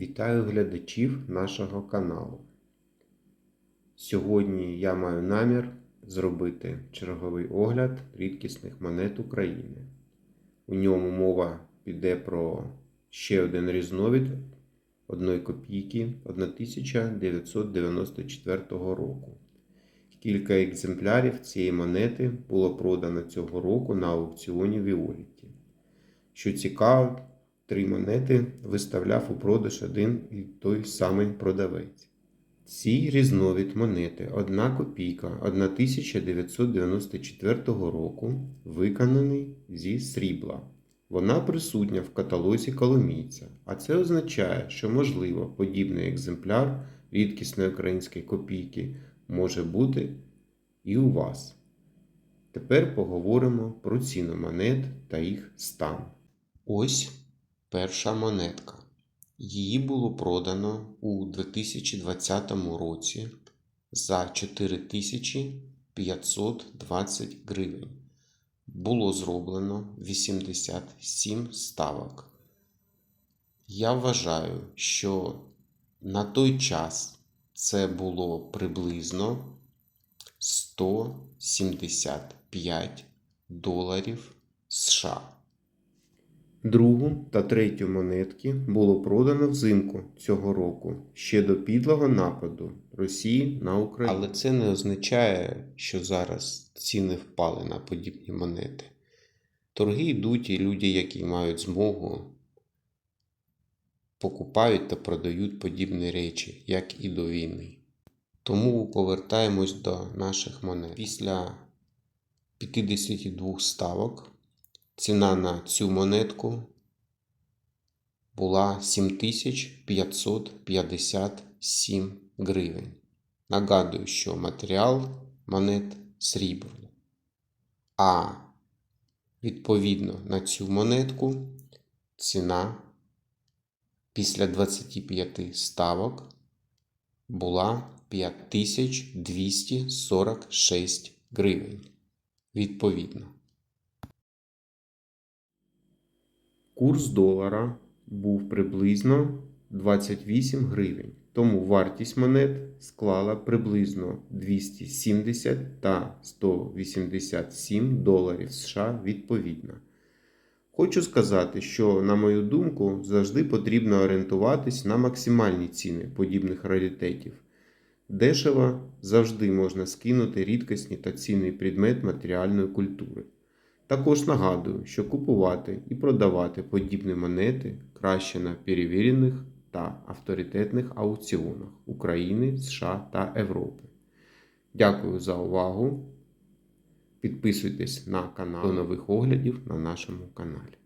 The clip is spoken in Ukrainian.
Вітаю глядачів нашого каналу. Сьогодні я маю намір зробити черговий огляд рідкісних монет України. У ньому мова піде про ще один різновид одної копійки 1994 року. Кілька екземплярів цієї монети було продано цього року на аукціоні Віоліті. Що цікаво, три монети виставляв у продаж один і той самий продавець. Цій різновид монети одна копійка 1994 року виконаний зі срібла. Вона присутня в каталозі коломійця, а це означає, що, можливо, подібний екземпляр рідкісної української копійки може бути і у вас. Тепер поговоримо про ціну монет та їх стан. Ось перша монетка. Її було продано у 2020 році за 4520 гривень. Було зроблено 87 ставок. Я вважаю, що на той час це було приблизно 175 доларів США. Другу та третю монетки було продано взимку цього року ще до підлого нападу Росії на Україну. Але це не означає, що зараз ціни впали на подібні монети. Торги йдуть, і люди, які мають змогу, покупають та продають подібні речі, як і до війни. Тому повертаємось до наших монет. Після 52 ставок ціна на цю монетку була 7557 гривень. Нагадую, що матеріал монет срібло. А відповідно на цю монетку ціна після 25 ставок була 5246 гривень. Відповідно. Курс долара був приблизно 28 гривень, тому вартість монет склала приблизно 270 та 187 доларів США відповідно. Хочу сказати, що, на мою думку, завжди потрібно орієнтуватись на максимальні ціни подібних раритетів. Дешево завжди можна скинути рідкісний та цінний предмет матеріальної культури. Також нагадую, що купувати і продавати подібні монети краще на перевірених та авторитетних аукціонах України, США та Європи. Дякую за увагу. Підписуйтесь на канал до нових оглядів на нашому каналі.